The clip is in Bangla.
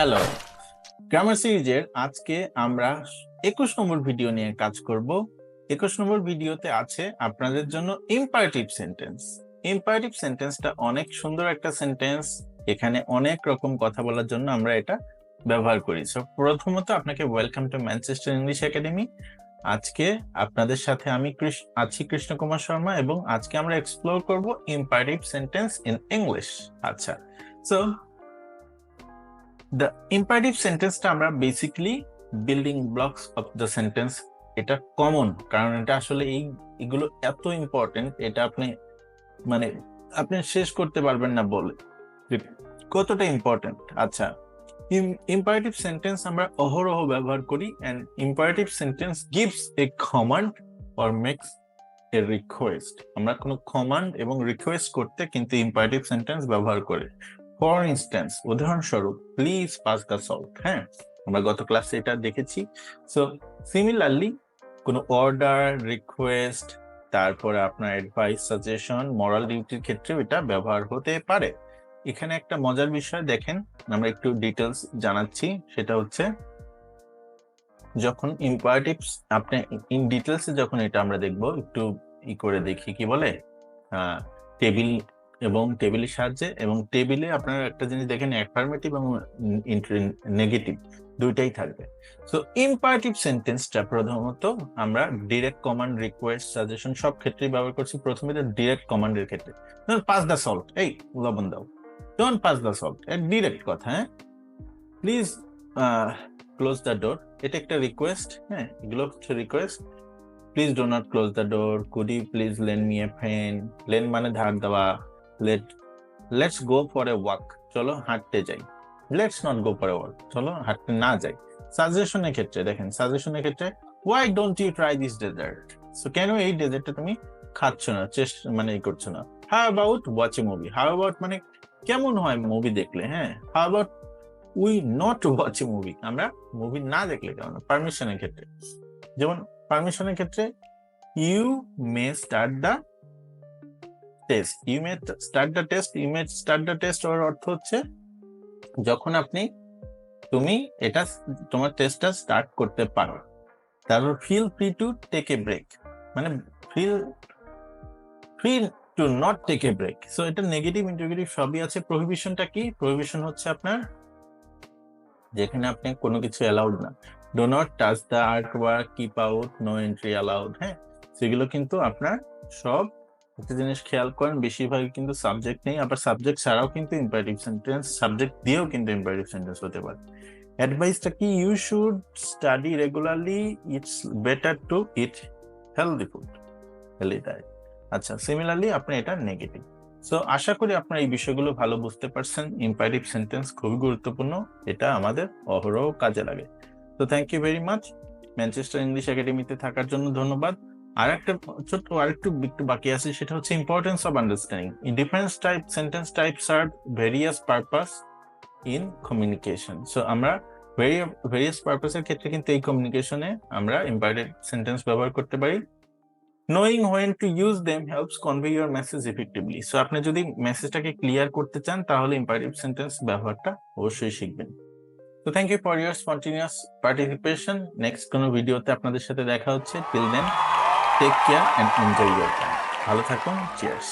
হ্যালো গ্রামার সিরিজের আজকে আমরা একুশ নম্বর ভিডিও নিয়ে কাজ করব। একুশ নম্বর ভিডিওতে আছে আপনাদের জন্য ইম্পারেটিভ সেন্টেন্স ইম্পারেটিভ সেন্টেন্সটা অনেক সুন্দর একটা সেন্টেন্স এখানে অনেক রকম কথা বলার জন্য আমরা এটা ব্যবহার করি। সো প্রথমত আপনাকে welcome to Manchester English academy আজকে আপনাদের সাথে আমি আছি কৃষ্ণ কুমার শর্মা এবং আজকে আমরা এক্সপ্লোর করব ইম্পারেটিভ সেন্টেন্স ইন ইংলিশ আচ্ছা। সো দ্য ইম্পারেটিভ সেন্টেন্সটা আমরা basically building blocks of the sentence এটা কমন কারণ এটা আসলে এই এগুলো এত ইম্পর্টেন্ট এটা আপনি মানে আপনি শেষ করতে পারবেন না বলে। কতটা ইম্পর্টেন্ট আচ্ছা ইম্পারেটিভ সেন্টেন্স আমরা অহরহ ব্যবহার করি and imperative sentence gives a command or makes a request আমরা কোনো কমান্ড এবং রিকোয়েস্ট করতে কিন্তু ইম্পারেটিভ সেন্টেন্স ব্যবহার করি। ফর ইনস্ট্যান্স উদাহরণস্বরূপ প্লিজ পাস দ্য সল্ট হ্যাঁ? আমরা গত ক্লাসে এটা দেখেছি। সো সিমিলারলি কোনো অর্ডার রিকোয়েস্ট তারপরে আপনার অ্যাডভাইস সাজেশন মরাল ডিউটির ক্ষেত্রেও এটা ব্যবহার হতে পারে। এখানে একটা মজার বিষয় দেখেন, আমরা একটু ডিটেলস জানাচ্ছি, সেটা হচ্ছে, যখন ইম্পারেটিভস আপনি ইন ডিটেলসে যখন এটা আমরা দেখব, একটু ই করে দেখি, কি বলে? টেবিল এবং টেবিলের সাহায্যে এবং টেবিলে আপনারা একটা জিনিস দেখেন অ্যাফার্মেটিভ এবং নেগেটিভ দুইটাই থাকবে। সো ইম্পারেটিভ সেন্টেন্সটা প্রথমত আমরা ডিরেক্ট কমান্ড রিকোয়েস্ট সাজেশন সব ক্ষেত্রেই ব্যবহার করছি। প্রথমে তো ডিরেক্ট কমান্ডের ক্ষেত্রে। পাস দ্য সল্ট এই লবণ দাও। Don't pass the salt direct কথা হ্যাঁ? প্লিজ ক্লোজ দ্য ডোর এটা একটা রিকোয়েস্ট হ্যাঁ? এগুলো হচ্ছে request please do not close the door could please lend me a friend lend মানে ধার দেওয়া। Let let's go for a walk চলো হাঁটতে যাই। Let's not go for a walk চলো হাঁটতে না যাই। সাজেশনের ক্ষেত্রে দেখেন সাজেশনের ক্ষেত্রে why don't you try this dessert so কেন এই ডেজার্টটা তুমি খাচ্ছ না চেষ্টা মানে এই করছ না? How about watch a movie how about মানে কেমন হয় মুভি দেখলে হ্যাঁ? How about we not watch a movie আমরা মুভি না দেখলে কেমন পারমিশনের ক্ষেত্রে। যেমন পারমিশনের ক্ষেত্রে you may start the test you may start the test you may start the test ওর অর্থ হচ্ছে যখন আপনি তুমি এটা তোমার টেস্টটা স্টার্ট করতে পারো। তারপর feel free to take a break মানে feel free to not take a break so এটা নেগেটিভ ইন্টিগ্রেটিভ সবই আছে। প্রহিবিশনটা কি? প্রহিবিশন হচ্ছে আপনার যেখানে আপনি কোনো কিছু অ্যালাউড না। Do not touch the art work keep out no entry allowed হ্যাঁ? সেগুলো কিন্তু আপনার সব একটা জিনিস খেয়াল করেন বেশিরভাগ কিন্তু সাবজেক্ট নেই, আবার সাবজেক্ট ছাড়াও কিন্তু ইম্পারেটিভ সেন্টেন্স সাবজেক্ট দিয়েও কিন্তু ইম্পারেটিভ সেন্টেন্স হতে পারে। অ্যাডভাইসটা কি? You should study regularly it's better to eat healthy food healthy diet আচ্ছা সিমিলারলি আপনি এটা নেগেটিভ সো আশা করি আপনারা এই বিষয়গুলো ভালো বুঝতে পারছেন। ইম্পারেটিভ সেন্টেন্স খুবই গুরুত্বপূর্ণ, এটা আমাদের অহরহ কাজে লাগে। তো thank you very much Manchester English একাডেমিতে থাকার জন্য ধন্যবাদ। আর একটা ছোট্ট আরেকটু একটু বাকি আছে, সেটা হচ্ছে importance of understanding difference type sentence type serve various purpose in communication so আমরা ভেরিয়াস পারপাসের ক্ষেত্রে কিন্তু এই কমিউনিকেশনে আমরা ইম্পারেটিভ সেন্টেন্স ব্যবহার করতে পারি। Knowing when to use them helps convey your message effectively so আপনি যদি মেসেজটাকে ক্লিয়ার করতে চান, তাহলে ইম্পারেটিভ সেন্টেন্স ব্যবহারটা অবশ্যই শিখবেন। তো thank you for your spontaneous participation next কোনো ভিডিওতে আপনাদের সাথে দেখা হচ্ছে। Till then take care and enjoy your time ভালো থাকুন চিয়ার্স